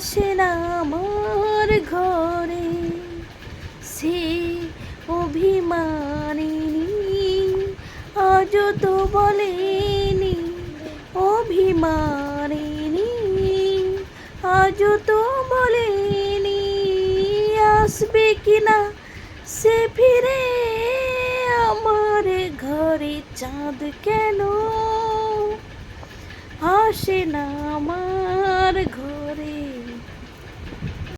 আসে না আমার ঘরে। সে অভিমানিনী আজ তো বলেনি অভিমানিনী আজ তো বলেনি আসবে কিনা সে ফিরে আমার ঘরে চাঁদ কেন? আসে না আমার